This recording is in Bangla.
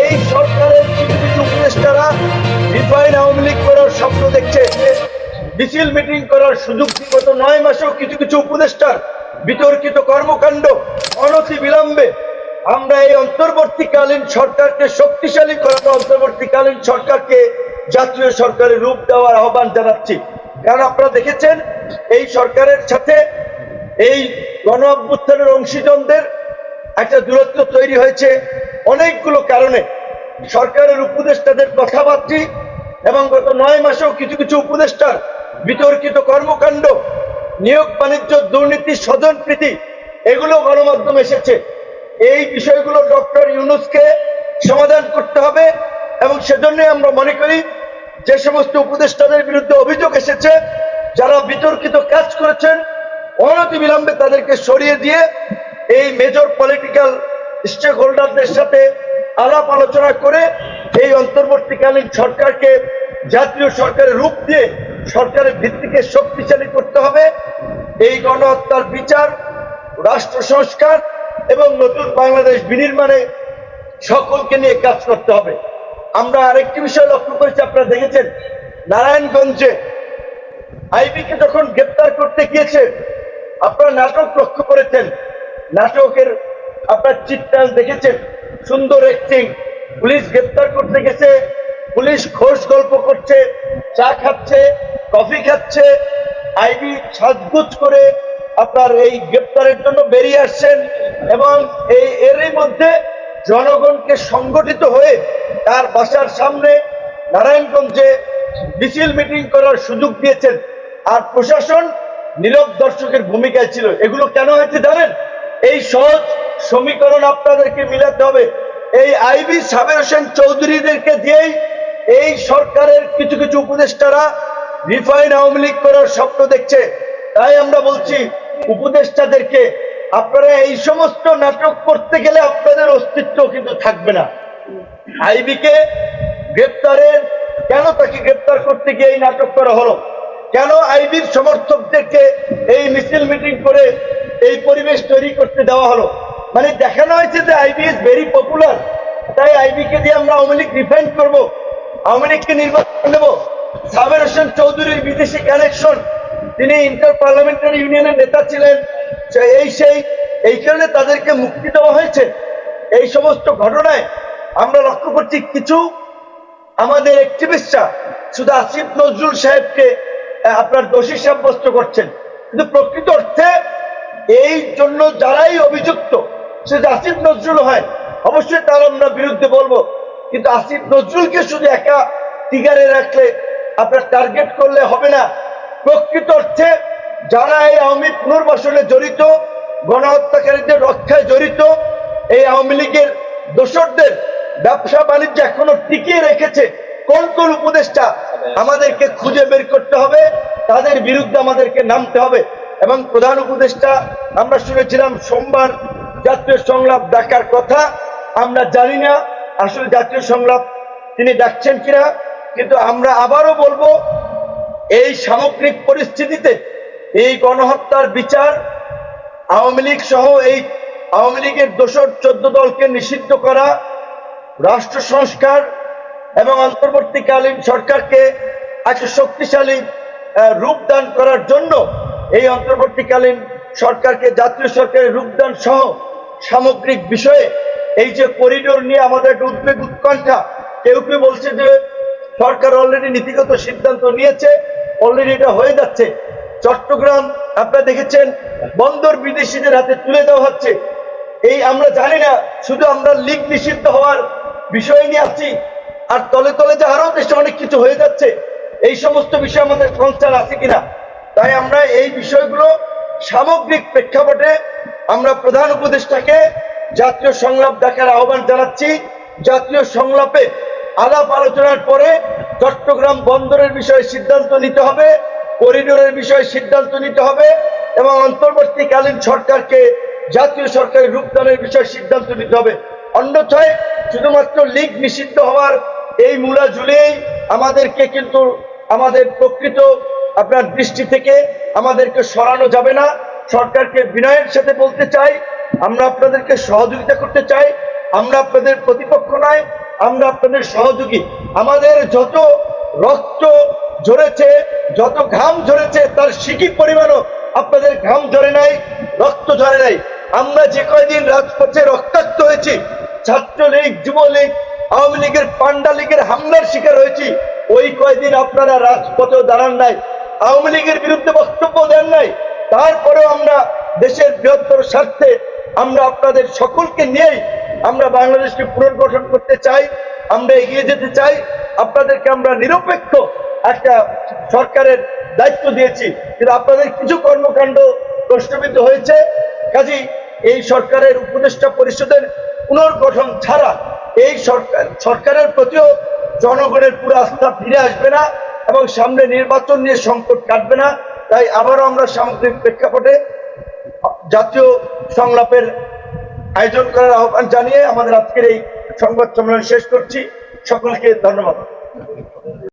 এই সরকারের কিছু কিছু উপদেষ্টারা রিফাইন আওয়ামী লীগ করার স্বপ্ন দেখছে। মিছিল মিটিং করার সুযোগ গত নয় মাসেও কিছু কিছু উপদেষ্টার বিতর্কিত কর্মকাণ্ড অনতি বিলম্বে আমরা এই অন্তর্বর্তীকালীন সরকারকে শক্তিশালী করার অন্তর্বর্তীকালীন সরকারকে জাতীয় সরকারের রূপ দেওয়ার আহ্বান জানাচ্ছি। কারণ আপনারা দেখেছেন, এই সরকারের সাথে এই গণ অভ্যুত্থানের অংশীজনদের একটা দূরত্ব তৈরি হয়েছে। অনেকগুলো কারণে সরকারের উপদেষ্টাদের কথাবার্তি এবং গত নয় মাসেও কিছু কিছু উপদেষ্টার বিতর্কিত কর্মকাণ্ড, নিয়োগ, বাণিজ্য, দুর্নীতি, স্বজন প্রীতি, এগুলো গণমাধ্যমে এসেছে। এই বিষয়গুলো ডক্টর ইউনুসকে সমাধান করতে হবে এবং সেজন্য আমরা মনে করি যে সমস্ত উপদেষ্টাদের বিরুদ্ধে অভিযোগ এসেছে, যারা বিতর্কিত কাজ করেছেন অনতি বিলম্বে তাদেরকে সরিয়ে দিয়ে এই মেজর পলিটিক্যাল স্টেক হোল্ডারদের সাথে আলাপ আলোচনা করে এই অন্তর্বর্তীকালীন সরকারকে, জাতীয় সরকারের রূপ দিয়ে সরকারের ভিত্তিকে শক্তিশালী করতে হবে। এই গণহত্যার বিচার, রাষ্ট্র সংস্কার এবং নতুন বাংলাদেশ বিনির্মাণে সকলকে নিয়ে কাজ করতে হবে। আমরা আরেকটি বিষয় লক্ষ্য করেছি, আপনারা দেখেছেন, নারায়ণগঞ্জে আইবিকে যখন গ্রেপ্তার করতে গিয়েছে, আপনারা নাটক লক্ষ্য করেছেন। নাটকের আপনার চিত্রাল দেখেছেন? সুন্দর অ্যাক্টিং পুলিশ গ্রেপ্তার করতে গেছে। পুলিশ খোঁজ গল্প করছে, চা খাচ্ছে, কফি খাচ্ছে। আইবি সাজগুজ করে আপনার এই গ্রেপ্তারের জন্য বেরিয়ে আসছেন এবং এই এরই মধ্যে জনগণকে সংগঠিত হয়ে তার বাসার সামনে নারায়ণগঞ্জে মিছিল মিটিং করার সুযোগ দিয়েছেন। আর প্রশাসন নীরব দর্শকের ভূমিকায় ছিল। এগুলো কেন হয়েছে জানেন? এই সহজ সমীকরণ আপনাদেরকে মিলাতে হবে। এই আইবি সাবের হোসেন চৌধুরীদেরকে দিয়েই এই সরকারের কিছু কিছু উপদেষ্টারা রিফাইন আওয়ামী লীগ করার স্বপ্ন দেখছে। তাই আমরা বলছি, উপদেষ্টাদেরকে আপনারা এই সমস্ত নাটক করতে গেলে আপনাদের অস্তিত্ব কিন্তু থাকবে না। আইবিকে গ্রেপ্তারের কেন তাকে গ্রেপ্তার করতে গিয়ে এই নাটক করা হলো? কেন আইবির সমর্থকদেরকে এই মিছিল মিটিং করে এই পরিবেশ তৈরি করতে দেওয়া হলো? মানে দেখানো হয়েছে যে আইবি ইজ ভেরি পপুলার তাই আইবিকে দিয়ে আমরা আওয়ামী লীগ ডিফেন্ড করব, আওয়ামী লীগকে নির্বাচন দেবো। সাবের হোসেন চৌধুরীর বিদেশি কানেকশন তিনি ইন্টার পার্লামেন্টারি ইউনিয়নের নেতা ছিলেন। এই সেই, এই কারণে তাদেরকে মুক্তি দেওয়া হয়েছে। এই সমস্ত ঘটনায় আমরা লক্ষ্য করছি কিছু আমাদের অ্যাক্টিভিস্টরা শুধু আসিফ নজরুল সাহেবকে আপনার দোষী সাব্যস্ত করছেন। কিন্তু প্রকৃত অর্থে এই জন্য যারাই অভিযুক্ত সে আসিফ নজরুল হয়, অবশ্যই তার আমরা বিরুদ্ধে বলব। কিন্তু আসিফ নজরুলকে শুধু একা টিগারে রাখলে আপনার টার্গেট করলে হবে না। প্রকৃত অর্থে যারা এই আওয়ামী পুনর্বাসনে জড়িত, গণহত্যাকারীদের রক্ষায় জড়িত, এই আওয়ামী লীগের দোসরদের ব্যবসা বাণিজ্য এখনও টিকিয়ে রেখেছে, কোন কোন উপদেষ্টা আমাদেরকে খুঁজে বের করতে হবে, তাদের বিরুদ্ধে আমাদেরকে নামতে হবে। এবং প্রধান উপদেষ্টা, আমরা শুনেছিলাম সোমবার জাতীয় সংলাপ ডাকার কথা আমরা জানি না। আসলে জাতীয় সংলাপ তিনি ডাকছেন কিনা, কিন্তু আমরা আবারও বলব, এই সামগ্রিক পরিস্থিতিতে এই গণহত্যার বিচার আওয়ামী লীগ সহ এই আওয়ামী লীগের দোসর চোদ্দ দলকে নিষিদ্ধ করা, রাষ্ট্র সংস্কার এবং অন্তর্বর্তীকালীন সরকারকে একটা শক্তিশালী রূপদান করার জন্য এই অন্তর্বর্তীকালীন সরকারকে, জাতীয় সরকারের রূপদান সহ সামগ্রিক বিষয়ে এই যে করিডোর নিয়ে আমাদের একটা উদ্বেগ উৎকণ্ঠা, কেউ কেউ বলছে যে সরকার অলরেডি নীতিগত সিদ্ধান্ত নিয়েছে অলরেডি এটা হয়ে যাচ্ছে। চট্টগ্রাম, আপনারা দেখেছেন, বন্দর বিদেশিদের হাতে তুলে দেওয়া হচ্ছে। এই আমরা জানি না, শুধু আমরা লিগ নিষিদ্ধ হওয়ার বিষয় নিয়ে আছি আর তলে তলে যে আরও দেশে অনেক কিছু হয়ে যাচ্ছে, এই সমস্ত বিষয় আমাদের কনসার্ন আছে কিনা? তাই আমরা এই বিষয়গুলো সামগ্রিক প্রেক্ষাপটে আমরা প্রধান উপদেষ্টাকে জাতীয় সংলাপ দেখার আহ্বান জানাচ্ছি। জাতীয় সংলাপে আলাপ আলোচনার পরে চট্টগ্রাম বন্দরের বিষয়ে সিদ্ধান্ত নিতে হবে, করিডোরের বিষয়ে সিদ্ধান্ত নিতে হবে এবং অন্তর্বর্তীকালীন সরকারকে জাতীয় সরকারের রূপদানের বিষয়ে সিদ্ধান্ত নিতে হবে। অন্যথায় শুধুমাত্র লীগ নিষিদ্ধ হওয়ার এই মূলা ঝুলেই আমাদেরকে কিন্তু আমাদের প্রকৃত আপনার দৃষ্টি থেকে আমাদেরকে সরানো যাবে না। সরকারকে বিনয়ের সাথে বলতে চাই, আমরা আপনাদেরকে সহযোগিতা করতে চাই, আমরা আপনাদের প্রতিপক্ষ নয়, আমরা আপনাদের সহযোগী। আমাদের যত রক্ত ঝরেছে, যত ঘাম ঝরেছে, তার সিকি পরিমাণও আপনাদের ঘাম ঝরে নাই, রক্ত ঝরে নাই। আমরা যে কয়দিন রাজপথে রক্তাক্ত হয়েছি, ছাত্রলীগ, যুবলীগ, আওয়ামী লীগের, পান্ডা লীগের হামলার শিকার হয়েছি, ওই কয়দিন আপনারা রাজপথেও দাঁড়ান নাই, আওয়ামী লীগের বিরুদ্ধে বক্তব্য দেন নাই তারপরেও আমরা দেশের বৃহত্তর স্বার্থে আমরা আপনাদের সকলকে নিয়েই আমরা বাংলাদেশকে পুনর্গঠন করতে চাই, আমরা এগিয়ে যেতে চাই। আপনাদেরকে আমরা নিরপেক্ষ একটা সরকারের দায়িত্ব দিয়েছি। কিন্তু আপনাদের কিছু কর্মকাণ্ড প্রশ্নবিদ্ধ হয়েছে। কাজী এই সরকারের উপদেষ্টা পরিষদের পুনর্গঠন ছাড়া এই সরকার সরকারের প্রতিও জনগণের পুরো আস্থা ফিরে আসবে না এবং সামনে নির্বাচন নিয়ে সংকট কাটবে না। তাই আবারও আমরা সামগ্রিক প্রেক্ষাপটে জাতীয় সংলাপের আয়োজন করার আহ্বান জানিয়ে আমাদের আজকের এই সংবাদ সম্মেলন শেষ করছি। সকলকে ধন্যবাদ।